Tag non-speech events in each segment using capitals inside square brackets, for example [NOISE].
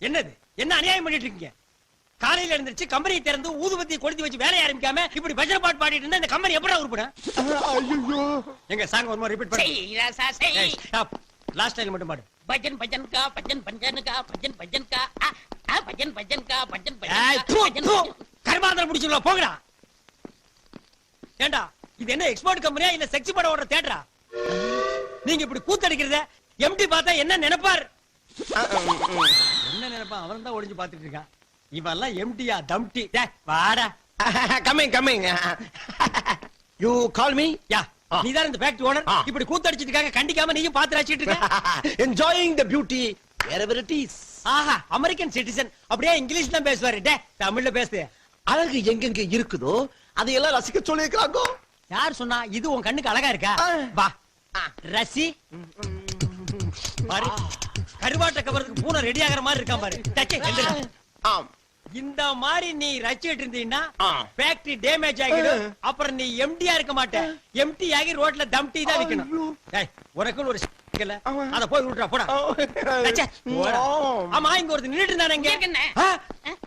என்னது? என்ன அநியாயம் பண்ணிட்டு இருக்கீங்க காலையில எழுந்திருச்சு கம்பெனியை திறந்து ஊதுபத்தி கொளுத்தி வச்சு வேலையை ஆரம்பிக்காம இப்படி பஜனை பாட் பாடிட்டு இருந்தா இந்த கம்பெனி எப்படி உருப்பிடும்? ஐயோ எங்க சாங் ஒரு மாதிரி ரிப்பீட் பண்ணு லாஸ்ட் டைம் மட்டும் பாடு. பஜன் பஜன் கா பஜன் பஞ்சன் கா. பஜன் பஜன் கா பஜன் பஜன் கா பஜன் பஜன். கர்மாந்திரம் முடிச்சுங்களா போங்கடா. ஏண்டா இது என்ன எக்ஸ்போர்ட் கம்பெனியா இல்ல செக்ஸ் படம் ஓடுற தேட்டரா நீங்க இப்படி கூத்தடிக்கிறத எம்டி பார்த்தா என்ன நினைப்பார்? என்ன நினைப்பான் அவன் தான் ஒளிஞ்சு பாத்துட்டு இருக்கான். இவன் எல்லாம் எம்டியா தம்டி வாடா. Coming coming you call me ya ah. நீதான் இந்த ஃபேக்டரி ஓனர். இப்படி கூத்தடிச்சிட்டு இருக்காங்க கண்டிக்காம நீயும் பாத்து ரசிச்சிட்டு இருக்க என்ஜாயிங் த பியூட்டி is. ஆஹா அமெரிக்கன் சிட்டிசன் அப்படியே இங்கிலீஷ் தான் பேசுவாரு. டே தமிழ்ல பேசு. அழகு எங்கெங்க இருக்குதோ அதையெல்லாம் ரசிக்க சொல்லியிருக்கிறாங்க? யார் சொன்னா இது உன் கண்ணுக்கு அழகா இருக்கா. வா. ரசி. பாரு கருவாட்ட கவரத்துக்கு பூனை ரெடி ஆகுற மாதிரி இருக்கான் பாரு. டச்சே, எந்திரா. ஆம். இந்த மாதிரி நீ ரசிச்சிட்டு இருந்தீங்கன்னா. ஃபேக்டரி டேமேஜ் ஆகிடும். அப்புறம் நீ எம்டியா இருக்க மாட்ட. எம்டி ஆகி ரோட்ல தம் டீ தான் விக்கணும். உனக்குன்னு ஒரு ஆமா. அத போய் விட்டுறா போடா. ஆமா. இங்க ஒருத்தர் நின்னுட்டு இருந்தானே. ஆ?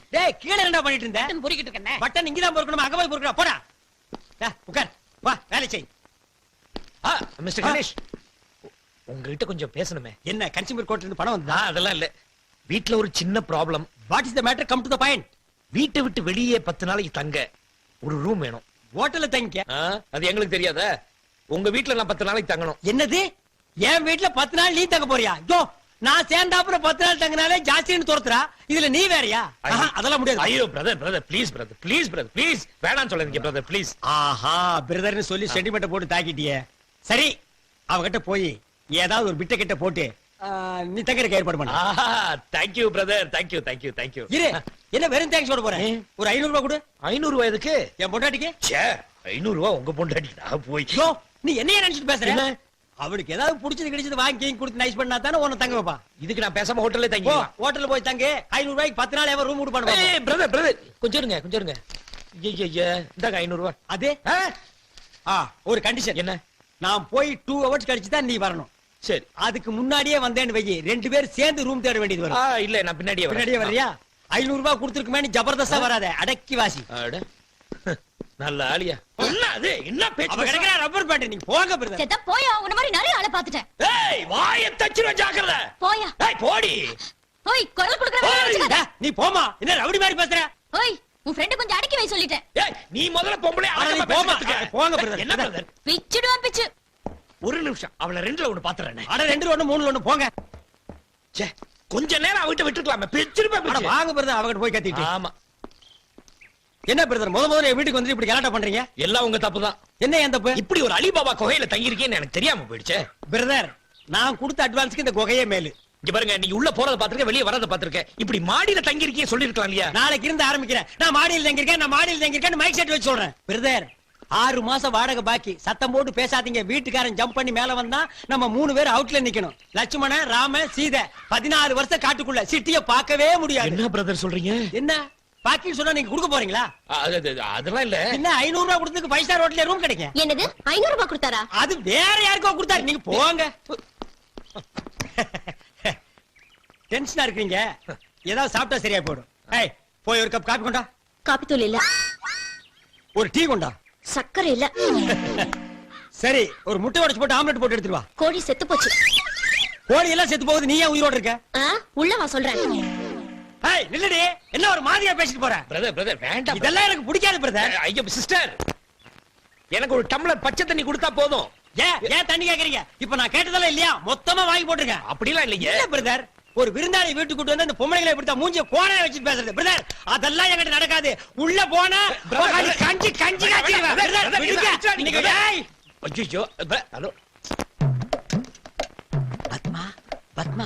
டேய் கீழே என்னடா பண்ணிட்டு இருந்த? பட்டன் பொறுக்கிட்டு இருக்கேன். பட்டன் இங்க தான் பொறுக்கணும்? அங்க போய் பொறுக்கணும் போடா. உட்கார். வா வேலை செய். ஆ, மிஸ்டர் கணேஷ். உங்ககிட்ட கொஞ்சம் பேசணுமே. என்ன கன்சியூமர் கோர்ட்ல இருந்து பணம் வந்தா அதெல்லாம் இல்ல. வீட்ல ஒரு சின்ன problem what is the matter come to the point வீட்டை விட்டு வெளியே பத்து நாளைக்கு தங்க. ஒரு ரூம் வேணும். ஹோட்டல்ல தங்கிக்க. ஆ, அது எங்களுக்கு தெரியாதா? உங்க வீட்ல நான் பத்து நாளைக்கு தங்கணும். என்னது? என் வீட்ல பத்து நாள் நீ தங்க போறியா? யோ நான் சேர்ந்தாப்புல பத்து நாள் தங்கினாலே ஜாஸ்தின்னு தோத்துறா இதுல நீ வேறயா? ஆஹா, அதெல்லாம் முடியாது. ஐயோ brother brother please brother please brother please வேணாம்னு சொல்லாதீங்க பிரதர் ப்ளீஸ் ஆஹா பிரதர்னு சொல்லி சென்டிமெண்ட் போட்டு தாக்கிட்டியே. சரி அவகிட்ட போய் ஏதாவது ஒரு பிட்ட கிட்ட போட்டு நீ தங்கறதுக்கு ஏற்பாடு பண்ண. ஆஹா thank you brother thank you thank you thank you இரு என்ன வெறும் தேங்க்ஸ் சொல்ல போறேன்? ஒரு ஐநூறு ரூபாய் கொடு. ஐநூறு ரூபாய்க்கு என் பொண்டாட்டிக்கு? ச்சே ஐநூறு ரூபாய் உங்க பொண்டாட்டி நான் போய். யோ நீ என்னைய நினைச்சிட்டு பேசுற? என்ன? அவளுக்கு ஏதாவது புடிச்சது கிடைச்சது வாங்கி கொடுத்து நைஸ் பண்ணா தானே உன்னை தங்க வைப்பா? இதுக்கு நான் பேசாம ஹோட்டல்ல தங்கி ஹோட்டல்ல போய் தங்கு. ஐநூறு ரூபாய்க்கு பத்து நாள் எவன் ரூம் கொடுப்பானு ஏய் பிரதர் பிரதர் கொஞ்சம் இருங்க கொஞ்சம் இருங்க இந்தாங்க ஐநூறு ரூபாய் அது ஒரு கண்டிஷன் என்ன? நான் போய் டூ ஹவர்ஸ் கழிச்சு தான் நீ வரணும். சரி அதுக்கு முன்னாடியே வந்தேன்னு வை ரெண்டு பேரும் சேர்ந்து ரூம் தேட வேண்டியது வரும். இல்ல நான் பின்னாடியே. பின்னாடியே வர்றியா? ஐநூறு ரூபாய் கொடுத்துருக்குமே ஜபர்தஸ்தா வராத அடக்கி வாசி. அட. நல்ல ஆளியா. என்ன அது? என்ன பேச்சு கிடைக்கிற ரப்பர் பேண்ட் நீங்க போங்க பிரதர் செத்த போயா உன்ன மாதிரி நிறைய ஆளை பாத்துட்டேன் ஏய் வாய தச்சிரும் ஜாக்கிரதை. போயா. ஏய் போடி. ஓய் குரல் குடுக்குற. நீ போமா என்ன ரவுடி மாதிரி பேசுற? ஓய் உன் ஃப்ரெண்ட் கொஞ்சம் அடக்கி வை சொல்லிட்டேன். ஏய் நீ முதல்ல பொம்பளை நீ இருக்க. அட, போங்க, brother. என்ன பிரதர் பிச்சுடுவான் பிச்சு. ஒரு நிமிஷம். அவளை ரெண்டுல ஒண்ணு பாத்துறேன். அட ரெண்டு ஒண்ணு மூணு ஒண்ணு போங்க. ச்சே கொஞ்ச நேரம் அவகிட்ட அட பிச்சு. வாங்க பிரதர் அவகிட்ட போய் கத்திட்டு. ஆமா. என்ன பிரதர் முத முதல்ல வீட்டுக்கு வந்து இப்படி கலாட்டா பண்றீங்க? எல்லாம் உங்க தப்புதான். என்ன என் தப்பு? இப்படி ஒரு அலிபாபா குகையில தங்கி இருக்கேன்னு எனக்கு தெரியாம போயிடுச்சே. பிரதர் நான் கொடுத்த அட்வான்ஸ்க்கு இந்த குகையே மேலு. இங்க பாருங்க நீ உள்ள போறத பாத்துருக்க வெளிய வரத பாத்துருக்க இப்படி மாடியில தங்கி இருக்கே சொல்லிருக்கலாம் இல்லையா? நாளைக்கு இருந்து ஆரம்பிக்கிறேன். நான் மாடியில் தங்கியிருக்கேன் நான் மாடியில் தங்கியிருக்கேன் மைக் செட் வச்சு சொல்றேன். பிரதர் ஆறு மாசம் வாடகை பாக்கி. சத்தம் போட்டு பேசாதீங்க. வீட்டுக்காரன் ஜம்ப் பண்ணி மேல வந்தா நம்ம மூணு பேர் அவுட்ல நிக்கணும். லட்சுமணன் ராம சீதை பதினாறு வருஷம் காட்டுக்குள்ள சிட்டிய பார்க்கவே முடியாது. என்ன பிரதர் சொல்றீங்க? என்ன? பாக்கின்னு சொன்னா நீங்க கொடுக்க போறீங்களா? அது- அது- அதெல்லாம் இல்ல. என்ன ஐநூறு ரூபாய் கொடுத்துக்கு ஃபைவ் ஸ்டார் ஹோட்டல்ல ரூம் கிடைக்கும்? என்னது? ஐநூறு ரூபாய் கொடுத்தாரா? அது வேற யாருக்கோ கொடுத்தாரு. நீங்க போங்க. டென்ஷனா இருக்கீங்க ஏதாவது சாப்பிட்டா சரியா போயிடும். ஏய் போய் ஒரு கப் காபி கொண்டா. காப்பி தூள் இல்ல. ஒரு டீ கொண்டா. சக்கரை இல்ல சரி ஒரு முட்டை உடைச்சு போட்டு ஆம்லெட் போட்டு எடுத்துட்டு வா. கோழி செத்து போச்சு. கோழி எல்லாம் செத்து போகுது நீ ஏன் உயிரோட இருக்க? ஆ, உள்ள வா சொல்றேன். ஏய் நில்லுடி. என்ன ஒரு மாதிரியா பேசிட்டு போற? பிரதர் பிரதர் வேண்டாம் இதெல்லாம் எனக்கு பிடிக்காது பிரதர் ஐயா சிஸ்டர் எனக்கு ஒரு டம்ளர் பச்சை தண்ணி கொடுத்தா போதும். ஏன் ஏன் தண்ணி கேக்குறீங்க? இப்ப நான் கேட்டதெல்லாம் இல்லையா? மொத்தமா வாங்கி போட்டிருக்கேன் அப்படிலாம் இல்லையே இல்ல பிரதர் ஒரு விருந்தாளி வீட்டுக்கு கூட்டு வந்து அந்த பொம்பளைகளை இப்படி மூஞ்சிய கோணைய வச்சுட்டு பேசுறது. பிரதர் அதெல்லாம் என்கிட்ட நடக்காது. உள்ள போனா. கஞ்சி கஞ்சி காய்ச்சிடுவேன். Brother, பிரதர், brother, விடுங்க. brother, இன்னைக்கு brother. ஏய். ஐயோ ஹலோ. பத்மா பத்மா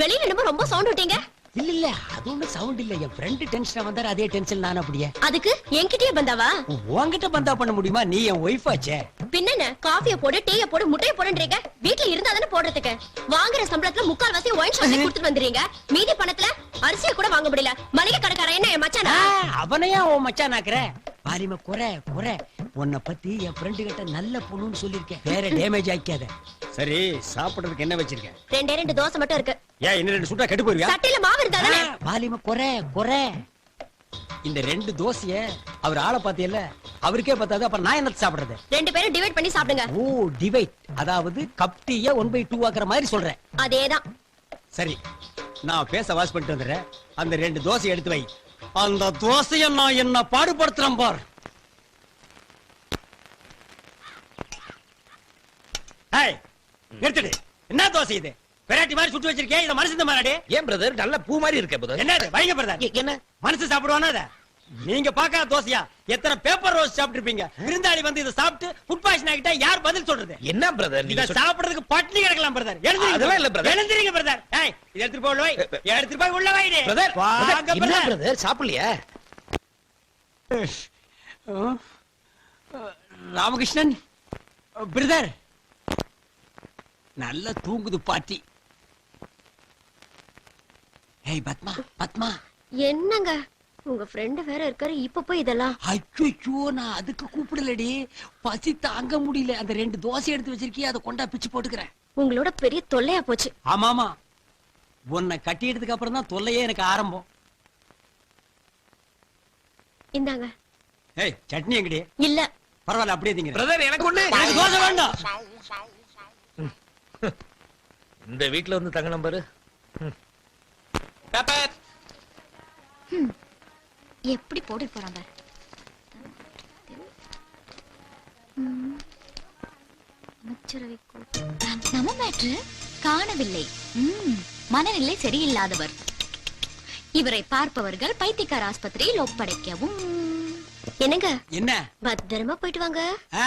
வெளியில என்னமோ ரொம்ப சவுண்ட் விட்டீங்க. இல்ல இல்ல அது ஒண்ணு சவுண்ட் இல்ல. என் ஃப்ரெண்ட் டென்ஷனா வந்தாரு அதே டென்ஷன் நான் அப்படியே. அதுக்கு என்கிட்டயே பந்தாவா? உன்கிட்ட பந்தா பண்ண முடியுமா? நீ என் ஒய்ஃப் ஆச்சே. பின்னென்ன காஃபிய போடு டீய போடு முட்டைய போடுன்றீங்க. வீட்ல இருந்தா தானே போடுறதுக்கு. வாங்குற சம்பளத்துல முக்கால் வாசி ஒயின் ஷாப்ல கொடுத்துட்டு வந்துறீங்க மீதி பணத்துல அரிசிய கூட வாங்க முடியல. மளிகை கடைக்காரன் என்ன என் மச்சானா? அவனையா உன் மச்சான் ஆக்குற பாரிம குறை குறை. உன்னை பத்தி என் ஃப்ரெண்டு கிட்ட நல்ல பொண்ணுன்னு சொல்லிருக்கேன் வேற டேமேஜ் ஆக்காத சரி சாப்பிடுறதுக்கு என்ன வச்சிருக்க ரெண்டே ரெண்டு தோசை மட்டும் இருக்கு. ஏன் இன்னும் ரெண்டு சுட்டா கெட்டு போயிருவியா? சட்டையில மாவு இருந்தாதானே வாலிம குறை குறை. இந்த ரெண்டு தோசைய அவர் ஆளை பாத்தியல்ல அவருக்கே பார்த்தாது அப்புறம் நான் என்ன சாப்பிடுறது? ரெண்டு பேரும் டிவைட் பண்ணி சாப்பிடுங்க. ஓ டிவைட் அதாவது கப் டீய ஒன் பை டூ ஆக்குற மாதிரி சொல்றேன். அதேதான். சரி நான் பேச வாஸ் பண்ணிட்டு வந்துடுறேன். அந்த ரெண்டு தோசை எடுத்து வை. அந்த தோசைய நான் என்ன பாடுபடுத்துறேன் பார். ஏய், நிறுத்துடு. என்ன தோசை இது? வெரைட்டி மாதிரி சுட்டு வச்சிருக்கேன் இத மனசு மாறாடி ஏன் பிரதர் நல்ல பூ மாதிரி இருக்க பிரதர் என்னது? வைங்க பிரதர் என்ன? மனசு சாப்பிடுவானா அத? நீங்க பார்க்காத தோசையா? எத்தனை பேப்பர் ரோஸ் சாப்பிட்டிருப்பீங்க? விருந்தாளி வந்து இதை சாப்பிட்டு ஃபுட் பாய்சன் ஆகிட்டா யார் பதில் சொல்றது? என்ன பிரதர் நீங்க சாப்பிடுறதுக்கு பட்னி கிடக்கலாம் பிரதர் அதெல்லாம் இல்ல, brother. எழுந்திருங்க பிரதர் ஏய் இத எடுத்துட்டு போய் வை. எடுத்துட்டு போய் உள்ள வைடி பிரதர் வாங்க பிரதர், என்ன பிரதர் பிரதர் சாப்பிடலையா ராமகிருஷ்ணன். பிரதர் நல்ல தூங்குது பாட்டி. ஏய் பத்மா பத்மா. என்னங்க? உங்க ஃப்ரெண்ட் வேற இருக்காரு இப்ப போய் இதெல்லாம். அச்சோ நான் அதுக்கு கூப்பிடலடி. பசி தாங்க முடியல. அந்த ரெண்டு தோசை எடுத்து வச்சிருக்கிய அதை கொண்டா பிச்சு போட்டுக்கிறேன். உங்களோட பெரிய தொல்லையா போச்சு. ஆமாமா. உன்னை கட்டியதுக்கு அப்புறம் தான் தொல்லையே எனக்கு ஆரம்பம். இந்தாங்க. ஏய் சட்னி எங்கடி? இல்ல. பரவாயில்ல அப்படியே திங்க பிரதர் எனக்கு ஒண்ணு. எனக்கு தோசை வேண்டாம். இந்த வீட்ல வந்து தங்க நம்பரு எப்படி போட்டு போறாங்க அமைச்சரவை நம்ம மேட்ரு காணவில்லை. மனநிலை சரியில்லாதவர். இவரை பார்ப்பவர்கள் பைத்தியக்கார ஆஸ்பத்திரியில் ஒப்படைக்கவும். என்னங்க? என்ன? பத்திரமா போயிட்டு வாங்க. ஆ,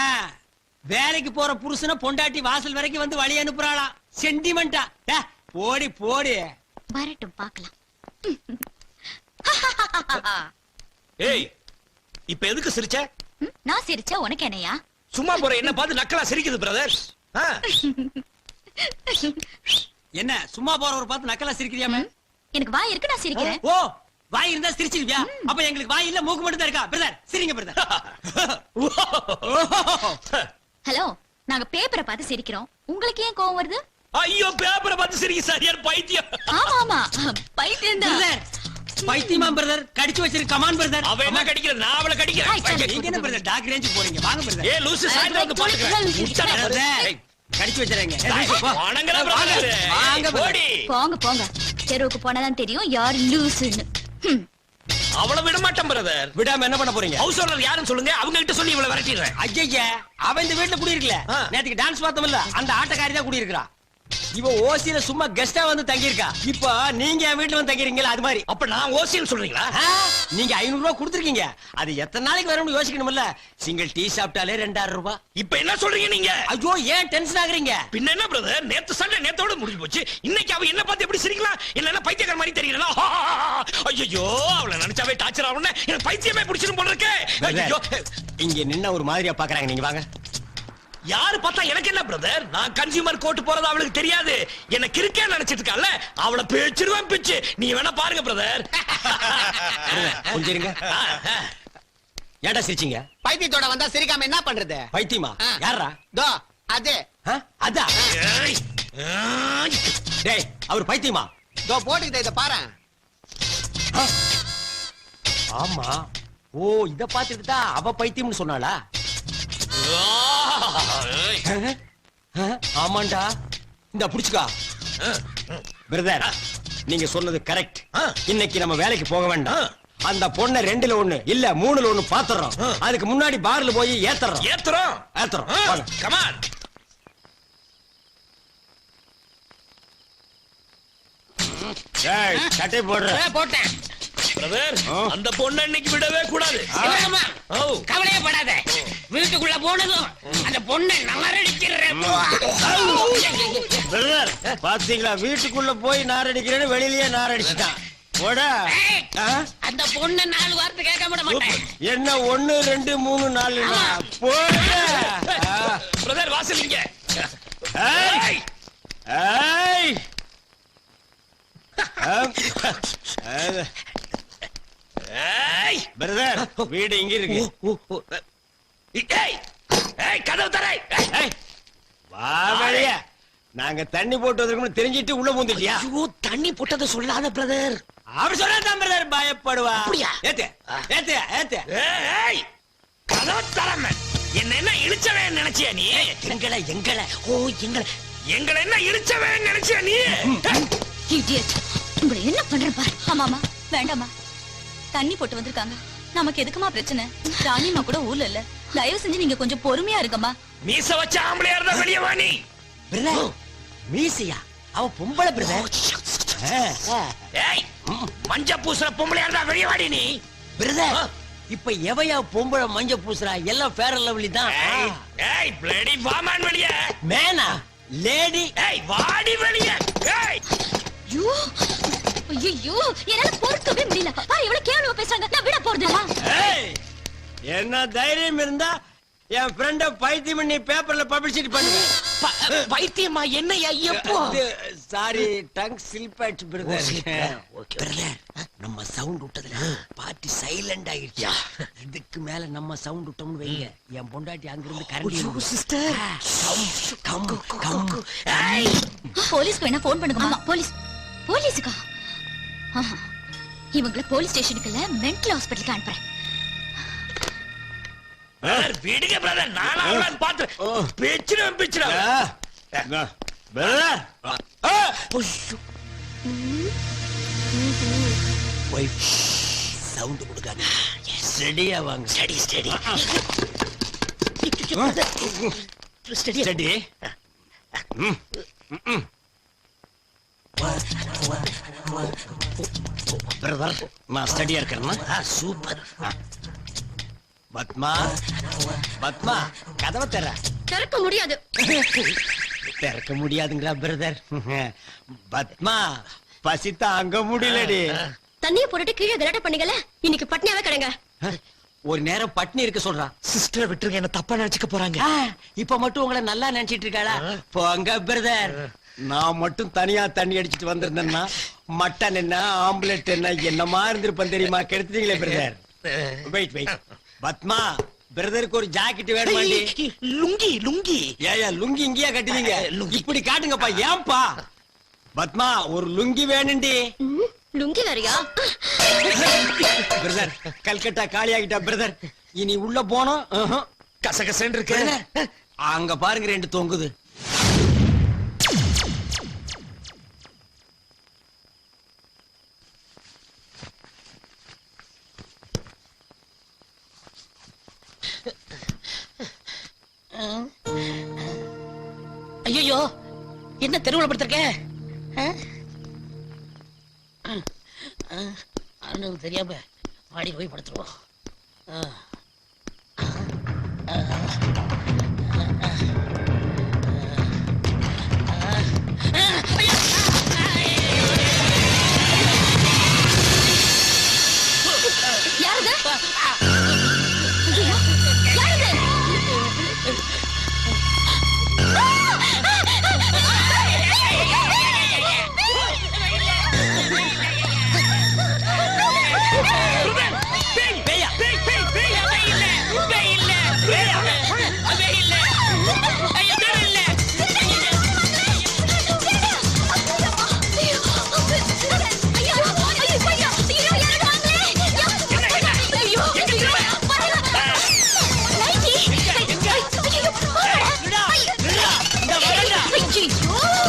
வேலைக்கு போற புருஷனை பொண்டாட்டி வாசல் வரைக்கும் வந்து வழி அனுப்புறாளாம். சென்டிமெண்டா. டே, போடி போடி. வரட்டும் பார்க்கலாம். ஏய் இப்ப எதுக்கு சிரிச்ச? நான் சிரிச்சா உனக்கு என்னையா? சும்மா போற என்ன பார்த்து நக்கலா சிரிக்குது பிரதர் என்ன சும்மா போறவரை பார்த்து நக்கலா சிரிக்கிறியாம எனக்கு வாய் இருக்கு நான் சிரிக்கிறேன். ஓ வாய் இருந்தா சிரிச்சிருவியா? அப்ப எங்களுக்கு வாய் இல்ல மூக்கு மட்டும் தான் இருக்கா? பிரதர் சிரிங்க பிரதர் [LAUGHS] ஹலோ நாங்க பேப்பரை பார்த்து சிரிக்கிறோம். உங்களுக்கு ஏன் கோவம் வருது? ஐயோ பேப்பரை பார்த்து சிரிக்க சரியான பைத்தியம்? ஆமா ஆமா. பைத்தியம் தான். பிரதர் பைத்தியமா பிரதர் கடிச்சு வச்சிருக்க கமான் பிரதர் அவ என்ன கடிக்கிறது நான் அவளை கடிக்கிறேன். நீங்க என்ன பிரதர் டாக் ரேஞ்ச் போறீங்க. வாங்க பிரதர் ஏ லூசு சாயந்தரம் வந்து பிரதர் ஏய், கடிச்சு வச்சிருங்க. வணங்கடா வாங்க. brother. வாங்க போடி போங்க போங்க. தெருவுக்கு போனாதான் தெரியும் யார் லூசுன்னு. அவளை விட மாட்டேன் பிரதர் விடாம என்ன பண்ண போறீங்க? ஹவுஸ் ஓனர் யாருன்னு சொல்லுங்க. அவங்க கிட்ட சொல்லி இவளை விரட்டிடுறேன். ஐயா அவன் இந்த வீட்டுல குடியிருக்கல. ஆ. நேத்துக்கு டான்ஸ் பார்த்தோம்ல அந்த ஆட்டக்காரி தான் குடியிருக்கிறா. இவ ஓசியில சும்மா கெஸ்டா வந்து தங்கியிருக்கா. இப்போ நீங்க என் வீட்டுல வந்து தங்கிருக்கீங்களா அது மாதிரி. அப்ப நான் ஓசின்னு சொல்றீங்களா? நீங்க ஐநூறு ரூபாய் கொடுத்துருக்கீங்க. அது எத்தனை நாளைக்கு வரும்னு யோசிக்கணும்ல சிங்கிள் டீ சாப்பிட்டாலே ரெண்டாயிரம் ரூபாய் இப்ப என்ன சொல்றீங்க நீங்க? ஐயோ ஏன் டென்ஷன் ஆகுறீங்க? பின்ன என்ன பிரதர் நேத்து சண்டை நேத்தோட முடிஞ்சு போச்சு. இன்னைக்கு அவ என்ன பார்த்து எப்படி சிரிக்கலாம்? என்ன பைத்தியக்கார மாதிரி தெரியல [LAUGHS] ஐயோ அவளை நினைச்சாவே டார்ச்சர் ஆகணும் எனக்கு பைத்தியமே பிடிச்சிரும் போல இருக்கே. ஐயோ இங்க நின்ன ஒரு மாதிரியா பாக்குறாங்க நீங்க வாங்க. யாரு பார்த்தா எனக்கு என்ன பிரதர் நான் கன்சியூமர் கோர்ட் போறது அவளுக்கு தெரியாது. என்ன கிறுக்கே நினைச்சிட்டு இருக்கால அவளை பேச்சிருவேன் பிச்சு. நீ வேணா பாருங்க பிரதர் கொஞ்சம் இருங்க. ஏன்டா சிரிச்சீங்க? பைத்தியத்தோட வந்தா சிரிக்காம என்ன பண்றது? பைத்தியமா. யாரா தோ அது. ஆ, அதான் டேய் அவர் பைத்தியமா? தோ போட்டுக்கிட்ட இத பாரு. ஆமா. ஓ இத பாத்துட்டு தான் அவ பைத்தியம்னு சொன்னாளா? ஆமாண்டா. இந்த புடிச்சுக்கா. பிரதர் நீங்க சொன்னது கரெக்ட். இன்னைக்கு நம்ம வேலைக்கு போக வேண்டாம். அந்த பொண்ண ரெண்டுல ஒண்ணு இல்ல மூணுல ஒண்ணு பாத்துறோம். அதுக்கு முன்னாடி பார்ல போய் ஏத்துறோம். ஏத்துறோம். ஏத்துறோம். கமான் சட்டை போடுற. போட்டேன். பிரதர். அந்த பொண்ணை இன்னைக்கு விடவே கூடாது. கவலையே படாத. வீட்டுக்குள்ள போனதும் அந்த பொண்ணை பிரதர் பாத்தீங்களா? வீட்டுக்குள்ள போய் நார் அடிக்கிறேன்னு வெளியிலயே நார் அடிச்சுட்டான் போடா. ஏய், ஆ? அந்த பொண்ணை நாலு வார்த்தை கேட்க விட மாட்டேன். என்ன ஒண்ணு ரெண்டு மூணு நாலு. பிரதர் வாசல் இங்க. ஏய். ஏய். [LAUGHS] ஏய் பிரதர் வீடு இங்க இருக்கு. ஏய் ஏய் கதவு தரை ஏய், வா வெளிய. நாங்க தண்ணி போட்டு வந்திருக்கோம்னு தெரிஞ்சிட்டு உள்ள பூந்துட்டியா? ஐயோ தண்ணி போட்டதை சொல்லாத பிரதர். அவர் சொன்னா பிரதர் பயப்படுவா. அப்படியா? ஏத்து ஏத்து ஏத்து. ஏய் கதவு தரம என்ன என்ன இழிச்சவன் நினைச்சியா நீ? எங்களை எங்களை. ஓ எங்களை. எங்களை என்ன இழிச்சவன் நினைச்சியா நீ? இடியட் உங்களை என்ன பண்றேன் பாரு? ஆமா ஆமா வேண்டாமா தண்ணி போட்டு வந்திருக்காங்க. நமக்கு எதுக்குமா பிரச்சனை? ராணிமா கூட ஊர்ல இல்ல. தயவு செஞ்சு நீங்க கொஞ்சம் பொறுமையா இருக்கம்மா மீச வச்ச ஆம்பளையா இருந்தா வெளியே வா நீ. பிரதர் மீசியா? அவ பொம்பளை பிரதர். ஏய் மஞ்ச பூசுற பொம்பளையா இருந்தா வெளியே வாடி நீ. பிரதர் இப்ப எவையா பொம்பளை மஞ்ச பூசுறா? எல்லாம் ஃபேர் லவ்லி தான். ஏய் பிளடி வாமான் வெளியே. மேனா லேடி ஏய் வாடி வெளியே. ஏய். ஐயோ. ஐயோ என்னால பொறுக்கவே முடியல. பாரு எவ்வளவு கேவலமா பேசுறாங்க. நான் விட ஏய் என்ன தைரியம் இருந்தா என் ஃப்ரெண்ட பைத்தியம் பண்ணி பேப்பர்ல பப்ளிசிட்டி பண்ணுங்க ப- பைத்தியமா? என்னையா எப்போ? சாரி டங் ஸ்லிப் ஆயிடுச்சு பிரதர் okay. பிரதர் நம்ம சவுண்ட் விட்டதுல பார்ட்டி சைலண்ட் ஆயிடுச்சு. இதுக்கு மேல நம்ம சவுண்ட் விட்டோம்னு வைங்க. என் பொண்டாட்டி அங்கிருந்து கரண்ட் சிஸ்டர் கம் கம் ஏய் போலீஸ்க்கு வேணா போன் பண்ணுங்க போலீஸ் போலீஸுக்கா. இவங்கள போலீஸ் ஸ்டேஷனுக்கு இல்ல மென்டல் ஹாஸ்பிட்டலுக்கு அனுப்புறேன். பிரதர் விடுங்க பிரதர் நானா அவளான்னு பாத்து பிச்சிரும் பிச்சிரும் பிரதர் ஒய்ஃப் சவுண்ட் கொடுக்காங்க ரெடியா வாங்க. Study study study study brother நான் ஸ்டடியா இருக்கிறேன்னா சூப்பர் பத்மா பத்மா கதவை தர திறக்க முடியாது. திறக்க முடியாதுங்களா பிரதர் பத்மா பசி தாங்க முடியலடி. தண்ணிய போட்டுட்டு கீழே கலாட்ட பண்ணீங்கல்ல இன்னைக்கு பட்னியாவே கிடங்க. ஒரு நேரம் பட்னி இருக்க சொல்றான் சிஸ்டரை விட்டுருங்க என்ன தப்பா நினைச்சுக்க போறாங்க. இப்ப மட்டும் உங்களை நல்லா நினைச்சிட்டு இருக்காளா? போங்க பிரதர் நான் மட்டும் தனியா தண்ணி அடிச்சிட்டு வந்திருந்தேன்னா மட்டன் என்ன ஆம்லெட் என்ன என்னமா இருந்திருப்பேன் தெரியுமா? கெடுத்தீங்களே பிரதர் வெயிட் வெயிட் பத்மா பிரதருக்கு ஒரு ஜாக்கெட் வேணுமாண்டி? லுங்கி லுங்கி. ஏயா லுங்கி இங்கேயா கட்டுவீங்க? லுங்கி. இப்படி காட்டுங்கப்பா ஏன்பா? பத்மா ஒரு லுங்கி வேணுண்டி. லுங்கி வேறையா? பிரதர் கல்கட்டா காலி ஆகிட்டா பிரதர் இனி உள்ள போனோம். கசகசன்னு இருக்கு. அங்க பாருங்க ரெண்டு தொங்குது. என்ன தெருவுல படுத்திருக்க அண்ணனுக்கு தெரியாம மாடி போய் படுத்துருவோம் ஆ.